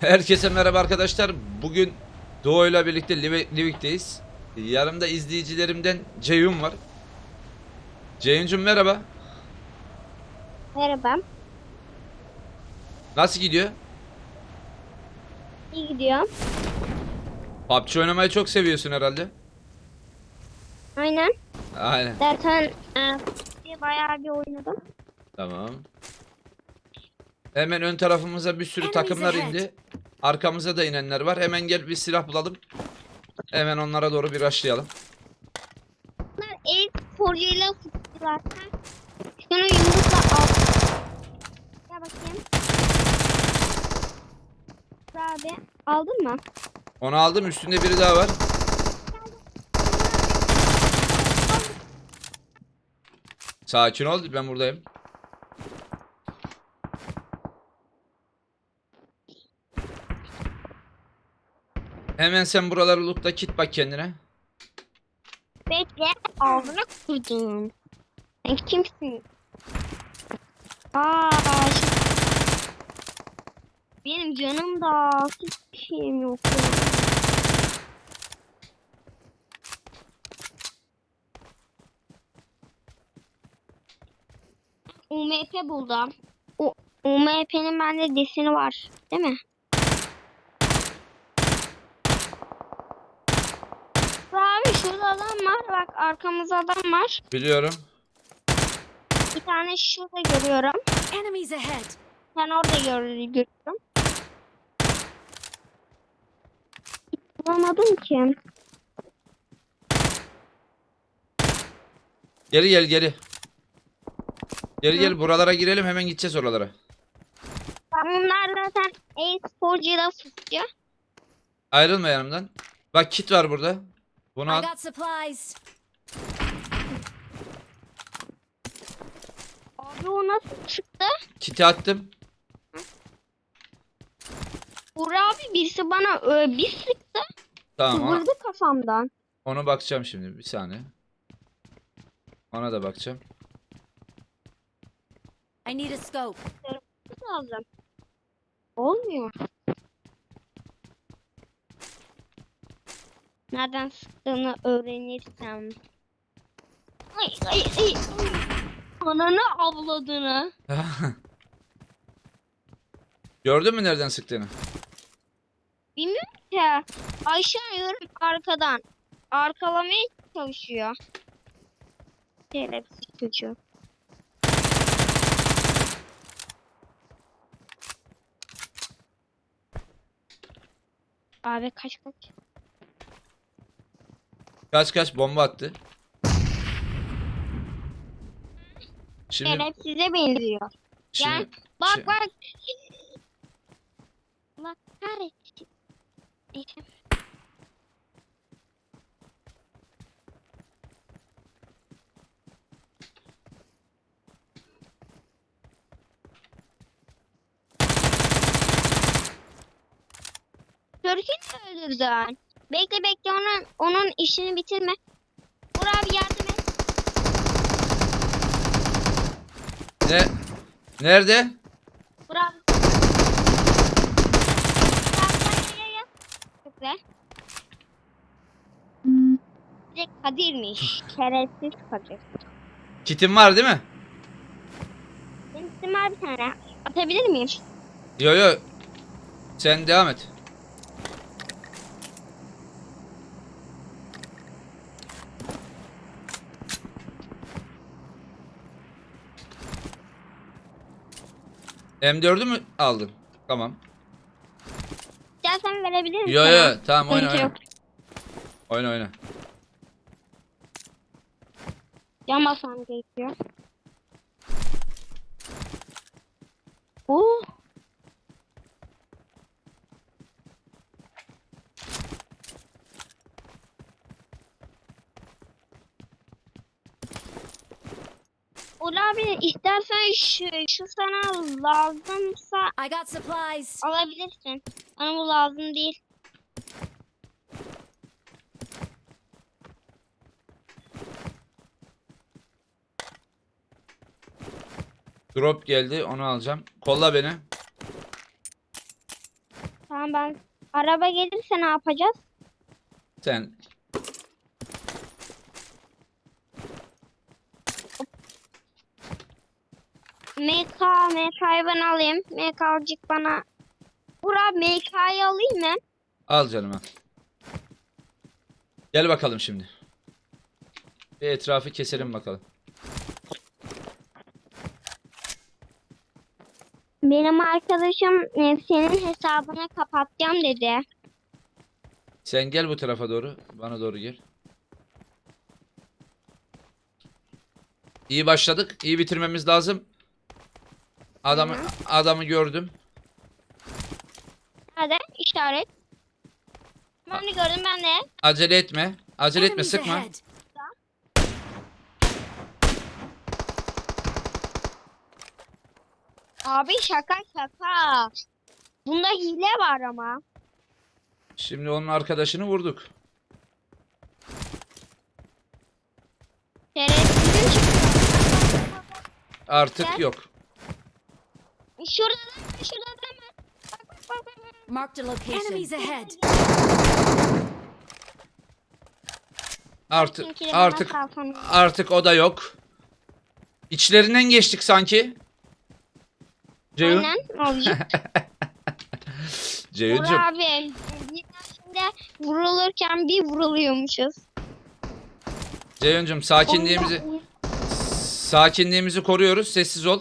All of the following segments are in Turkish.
Herkese merhaba arkadaşlar. Bugün Doğu'yla birlikte Live- Livik'teyiz. Yanımda izleyicilerimden Ceyhun var. Ceyhun'cum merhaba. Merhaba. Nasıl gidiyor? İyi gidiyor. PUBG oynamayı çok seviyorsun herhalde. Aynen. Aynen. Zaten e, bayağı bir oynadım. Tamam. Hemen ön tarafımıza bir sürü takımlar indi. Arkamıza da inenler var. Hemen gel bir silah bulalım. Hemen onlara doğru bir rushlayalım. Bunlar el sporcuyla futbollarken şunu yumrukla al. Gel bakayım. Abi aldın mı? Onu aldım. Üstünde biri daha var. Sakin ol. Ben buradayım. Hemen sen buraları lootla kit bak kendine. Bekle. Ağzına kurdum. Sen kimsin? Aa, şu- benim canım da hiçbir şeyim yok. UMP buldum. O UMP'nin bende deseni var. Değil mi? Abi şurada adam var. Bak arkamızda adam var. Biliyorum. Bir tane şurada görüyorum. Enemies ahead. Ben orada gör görüyorum. Bulamadım ki. Geri gel geri. Geri gel buralara girelim hemen gideceğiz oralara. Bunlar zaten e-sporcuyla susuyor. Ayrılma yanımdan. Bak kit var burada. Bunu I al. got supplies. Abi o nasıl çıktı? Kiti attım. Uğur abi birisi bana ö, bir sıktı. Tamam ona, Vurdu kafamdan. ona bakacağım şimdi bir saniye. Ona da bakacağım. I need a scope. lazım. Olmuyor. Nereden sıktığını öğrenirsem. Ay ay ay. Ananı avladığını. Gördün mü nereden sıktığını? Bilmiyorum ki. Ayşe arıyorum arkadan. Arkalamaya çalışıyor. Şerefsiz çocuğu. Abi kaç kaç. Kaç kaç bomba attı. Şimdi, Şerefsize benziyor. şimdi Gel. Bak Şey- bak. Allah kahretsin. Neyse. Türk'ü mü öldürdün? Bekle bekle onun, onun işini bitirme. Vur abi yardım et. ne? Nerede? Vur abi. Bekle. Direkt Kadir'miş. Şerefsiz Kadir. Kitin var değil mi? Benim isim var bir tane. Atabilir miyim? Yo yo. Sen devam et. M4'ü mü aldın? Tamam. İstersen verebilir misin? Yo yo tamam oyna oyna. yok. Oyna oyna. Yan basmam gerekiyor. Oo. Ulan abi istersen şu, şu sana lazımsa I got supplies. alabilirsin. Bana bu lazım değil. Drop geldi onu alacağım. Kolla beni. Tamam ben araba gelirse ne yapacağız? Sen MK, MK'yı ben alayım. MK azıcık bana. Burak MK'yı alayım mı? al canım al. Gel bakalım şimdi. Bir etrafı keselim bakalım. Benim arkadaşım e, senin hesabını kapatacağım dedi. Sen gel bu tarafa doğru. Bana doğru gel. İyi başladık. İyi bitirmemiz lazım. Adamı adamı gördüm. Nerede? İşaret. Ben de gördüm ben de. Acele etme. Acele etme Enemies sıkma. ahead. Abi şaka şaka. Bunda hile var ama. Şimdi onun arkadaşını vurduk. Çıktı. Artık Gel. yok. Şurada da şurada da mı? Bak bak bak bak. Marked a location. Enemies ahead. Artık artık artık o da yok. İçlerinden geçtik sanki. Ceyhun. Aynen olacak. Ceyhun'cum. Burak abi. Biz şimdi vurulurken bir vuruluyormuşuz. Ceyhun'cum sakinliğimizi sakinliğimizi koruyoruz. Sessiz ol.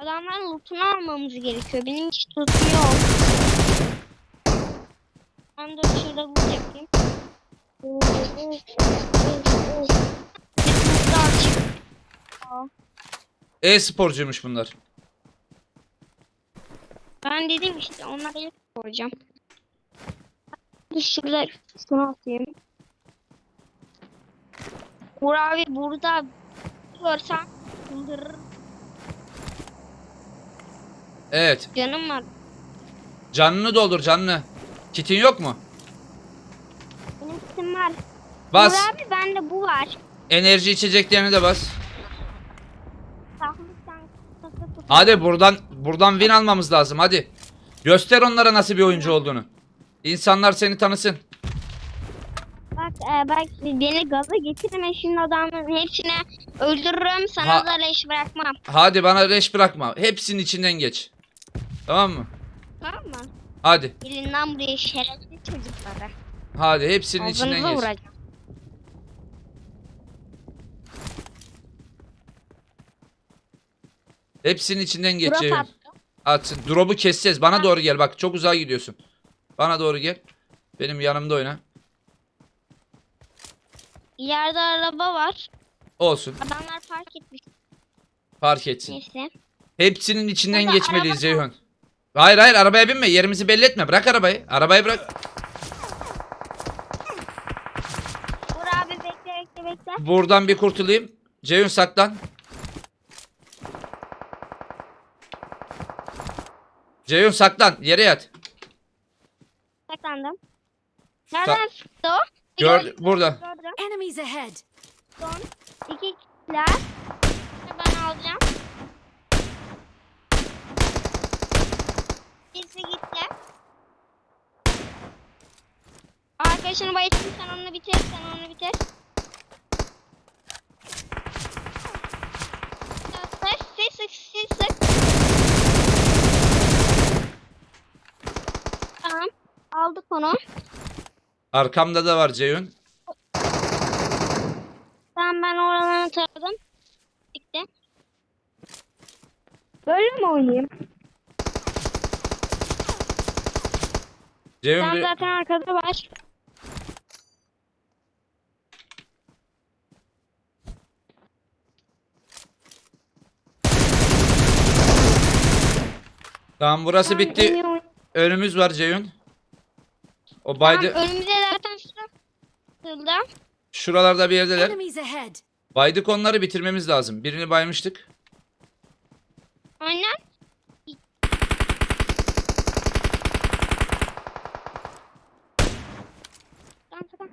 Adamların lootunu almamız gerekiyor. Benim hiç yok. Ben de şurada loot yapayım. E-sporcuymuş bunlar. Ben dedim işte onlara ilk koyacağım. Dur şurada şunu atayım. Uğur abi burada görsem çıldırır. Evet. Canım var. Canını doldur canını. Kitin yok mu? Benim kitim var. Bas. Uğur abi bende bu var. Enerji içeceklerini de bas. Hadi buradan buradan win almamız lazım hadi. Göster onlara nasıl bir oyuncu olduğunu. İnsanlar seni tanısın. Bak e, bak beni gaza getirme şimdi adamın hepsini öldürürüm sana Ha- da leş bırakmam. Hadi bana reş bırakma. Hepsinin içinden geç. Tamam mı? Tamam mı? Hadi. Elinden buraya şerefli çocukları. Hadi hepsinin içinden Ağzınıza geç. vuracağım. Hepsinin içinden geç. Drop Ceyhun. Drop'u keseceğiz. Bana doğru gel. Bak çok uzağa gidiyorsun. Bana doğru gel. Benim yanımda oyna. İleride araba var. Olsun. Adamlar park etmiş. Fark etsin. Neyse. Hepsinin içinden Burada geçmeliyiz araba Ceyhun. Hayır hayır arabaya binme. Yerimizi belli etme. Bırak arabayı. Arabayı bırak. Dur abi bekle bekle bekle. Buradan bir kurtulayım. Ceyhun saklan. Ceyhun saklan. Yere yat. Saklandım. Nereden çıktı o? Gör Gördüm, burada. Gördüm. Enemies ahead. Son iki kişiler. Ben alacağım. Birisi gitti. Arkadaşını bayılttın sen onu bitir. Sen onu bitir. Sık sık sık sık sık. Tamam. Aldık onu. Arkamda da var Ceyhun. Tamam ben oralarını taradım. Bitti. Böyle mi oynayayım? Ceyhun Sen bir... zaten arkada var. Tamam burası Tamam, bitti. oyun- Önümüz var Ceyhun. O Tamam, baydı. önümüzde zaten şurada. Şurada. Şuralarda bir yerdeler. Enemies ahead. Baydık onları bitirmemiz lazım. Birini baymıştık. Aynen. Tamam tamam.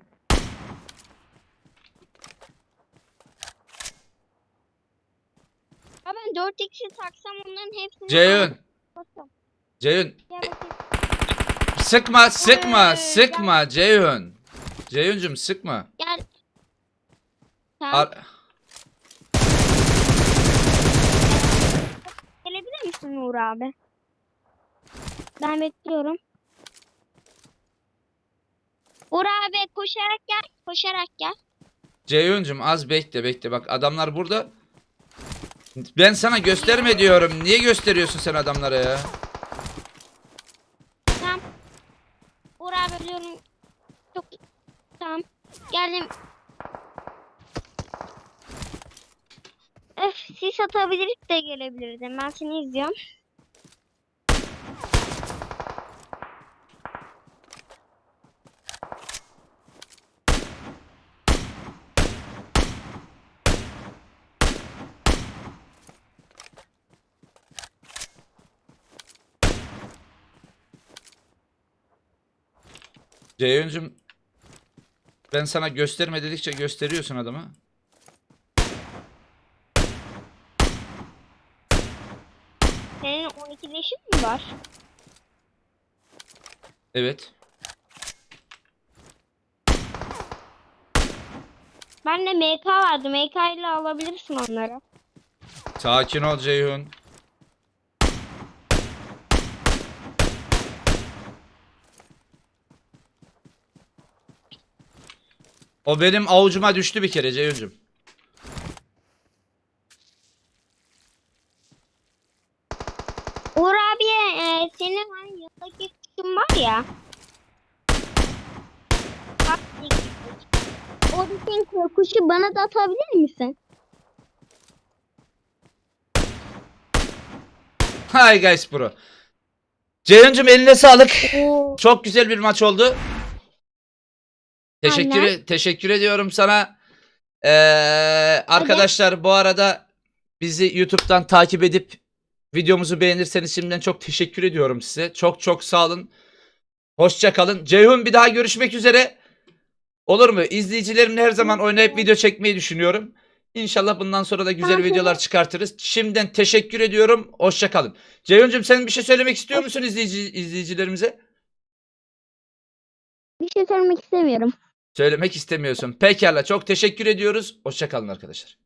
Ha ben 4x'i taksam onların hepsini Ceyhun. Basıyorum. Ceyhun Gel bakayım. sıkma sıkma sıkma Ceyhun. Ceyhun'cum sıkma. Gel. Tamam. Ar- Gelebilir misin Uğur abi? Ben bekliyorum. Uğur abi koşarak gel. Koşarak gel. Ceyhun'cum az bekle bekle. Bak adamlar burada. Ben sana gösterme diyorum. Niye gösteriyorsun sen adamlara ya? Tamam. Uğur abi biliyorum. Çok tamam. Geldim. Öf sis atabilirik de gelebilirdim. Ben seni izliyorum. Ceyhun'cum ben sana gösterme dedikçe gösteriyorsun adamı. Senin 12 leşin mi var? Evet. Bende MK vardı. MK ile alabilirsin onları. Sakin ol Ceyhun. O benim avucuma düştü bir kere Ceyhun'cum. Uğur abiye e, senin hani yanındaki kuşun var ya. Bak, Oradaki kuşu bana da atabilir misin? Hi guys bro. Ceyhun'cum eline sağlık. Oo. Çok güzel bir maç oldu. Teşekkür Aynen. teşekkür ediyorum sana. Ee, arkadaşlar bu arada bizi YouTube'dan takip edip videomuzu beğenirseniz şimdiden çok teşekkür ediyorum size. Çok çok sağ olun. Hoşça kalın. Ceyhun bir daha görüşmek üzere. Olur mu? İzleyicilerimle her zaman oynayıp video çekmeyi düşünüyorum. İnşallah bundan sonra da güzel videolar çıkartırız. Şimdiden teşekkür ediyorum. Hoşça kalın. Ceyhun'cum sen bir şey söylemek istiyor musun izleyici, izleyicilerimize? Bir şey söylemek istemiyorum. Söylemek istemiyorsun. Pekala çok teşekkür ediyoruz. Hoşçakalın arkadaşlar.